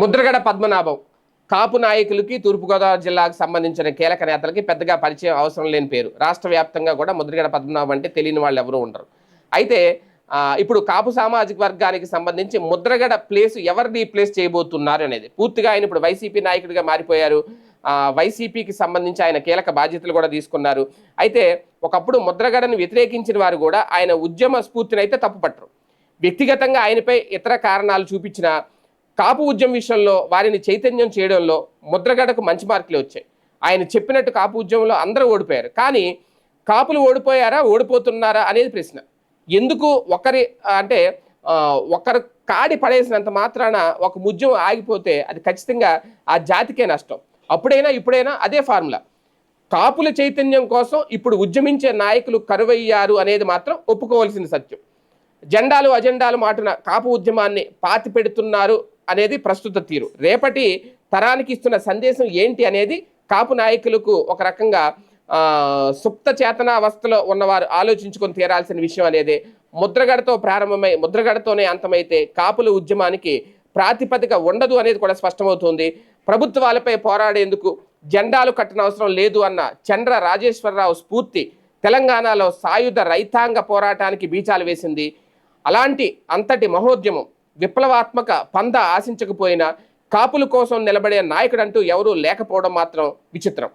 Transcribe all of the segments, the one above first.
ముద్రగడ పద్మనాభం. కాపు నాయకులకి తూర్పుగోదావరి జిల్లాకు సంబంధించిన కీలక నేతలకి పెద్దగా పరిచయం అవసరం లేని పేరు. రాష్ట్ర వ్యాప్తంగా కూడా ముద్రగడ పద్మనాభం అంటే తెలియని వాళ్ళు ఎవరు ఉండరు. అయితే ఇప్పుడు కాపు సామాజిక వర్గానికి సంబంధించి ముద్రగడ ప్లేస్ ఎవరు రీప్లేస్ చేయబోతున్నారు అనేది. పూర్తిగా ఆయన ఇప్పుడు వైసీపీ నాయకుడిగా మారిపోయారు. వైసీపీకి సంబంధించి ఆయన కీలక బాధ్యతలు కూడా తీసుకున్నారు. అయితే ఒకప్పుడు ముద్రగడను వ్యతిరేకించిన వారు కూడా ఆయన ఉద్యమ స్ఫూర్తిని అయితే తప్పుపట్టరు. వ్యక్తిగతంగా ఆయనపై ఇతర కారణాలు చూపించిన కాపు ఉద్యమ విషయంలో వారిని చైతన్యం చేయడంలో ముద్రగడకు మంచి మార్కులు వచ్చాయి. ఆయన చెప్పినట్టు కాపు ఉద్యమంలో అందరూ ఓడిపోయారు. కానీ కాపులు ఓడిపోయారా ఓడిపోతున్నారా అనేది ప్రశ్న. ఎందుకు ఒకరి అంటే ఒకరు కాడి పడేసినంత మాత్రాన ఒక ఉద్యమం ఆగిపోతే అది ఖచ్చితంగా ఆ జాతికే నష్టం. అప్పుడైనా ఇప్పుడైనా అదే ఫార్ములా. కాపుల చైతన్యం కోసం ఇప్పుడు ఉద్యమించే నాయకులు కరువయ్యారు అనేది మాత్రం ఒప్పుకోవాల్సిన సత్యం. జెండాలు అజెండాలు మాటున కాపు ఉద్యమాన్ని పాతి పెడుతున్నారు అనేది ప్రస్తుత తీరు. రేపటి తరానికి ఇస్తున్న సందేశం ఏంటి అనేది కాపు నాయకులకు ఒక రకంగా సుప్త సుప్త చేతనావస్థలో ఉన్నవారు ఆలోచించుకొని తీరాల్సిన విషయం అనేది ముద్రగడతో ప్రారంభమై ముద్రగడతోనే అంతమైతే కాపుల ఉద్యమానికి ప్రాతిపదిక ఉండదు అనేది కూడా స్పష్టమవుతుంది. ప్రభుత్వాలపై పోరాడేందుకు జెండాలు కట్టనవసరం లేదు అన్న చంద్ర రాజేశ్వరరావు స్ఫూర్తి తెలంగాణలో సాయుధ రైతాంగ పోరాటానికి బీచాలు వేసింది. అలాంటి అంతటి మహోద్యమం విప్లవాత్మక పంద ఆశించకపోయినా కాపుల కోసం నిలబడే నాయకుడంటూ ఎవరూ లేకపోవడం మాత్రం విచిత్రం.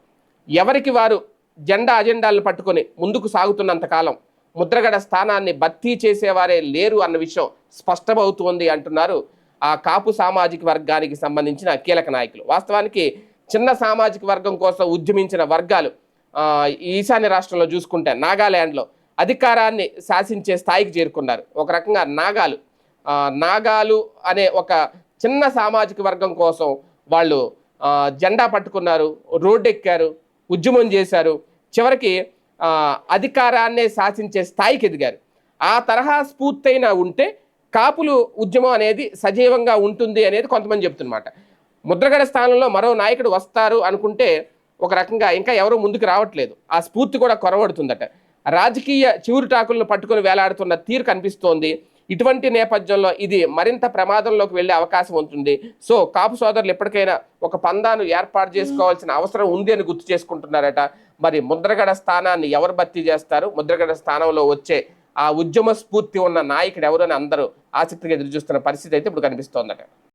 ఎవరికి వారు జెండా అజెండాలను పట్టుకొని ముందుకు సాగుతున్నంత కాలం ముద్రగడ స్థానాన్ని భర్తీ చేసేవారే లేరు అన్న విషయం స్పష్టమవుతోంది అంటున్నారు ఆ కాపు సామాజిక వర్గానికి సంబంధించిన కీలక నాయకులు. వాస్తవానికి చిన్న సామాజిక వర్గం కోసం ఉద్యమించిన వర్గాలు ఈశాన్య రాష్ట్రంలో చూసుకుంటే నాగాల్యాండ్లో అధికారాన్ని శాసించే స్థాయికి చేరుకున్నారు. ఒక రకంగా నాగాలు నాగాలు అనే ఒక చిన్న సామాజిక వర్గం కోసం వాళ్ళు జెండా పట్టుకున్నారు రోడ్డెక్కారు ఉద్యమం చేశారు. చివరికి అధికారాన్ని అధికారాన్నే శాసించే స్థాయికి ఎదిగారు. ఆ తరహా స్ఫూర్తైన ఉంటే కాపులు ఉద్యమం అనేది సజీవంగా ఉంటుంది అనేది కొంతమంది చెప్తున్నమాట. ముద్రగడ స్థానంలో మరో నాయకుడు వస్తారు అనుకుంటే ఒక రకంగా ఇంకా ఎవరూ ముందుకు రావట్లేదు. ఆ స్ఫూర్తి కూడా కొరవడుతుందట. రాజకీయ చివురుటాకులను పట్టుకొని వేలాడుతున్న తీరు కనిపిస్తోంది. ఇటువంటి నేపథ్యంలో ఇది మరింత ప్రమాదంలోకి వెళ్ళే అవకాశం ఉంటుంది. సో కాపు సోదరులు ఎప్పటికైనా ఒక పందాను ఏర్పాటు చేసుకోవాల్సిన అవసరం ఉంది అని గుర్తు చేసుకుంటున్నారట. మరి ముద్రగడ స్థానాన్ని ఎవరు భర్తీ చేస్తారు? ముద్రగడ స్థానంలో వచ్చే ఆ ఉద్యమ స్ఫూర్తి ఉన్న నాయకుడు ఎవరు అని అందరూ ఆసక్తిగా ఎదురు చూస్తున్న పరిస్థితి అయితే ఇప్పుడు కనిపిస్తోందట.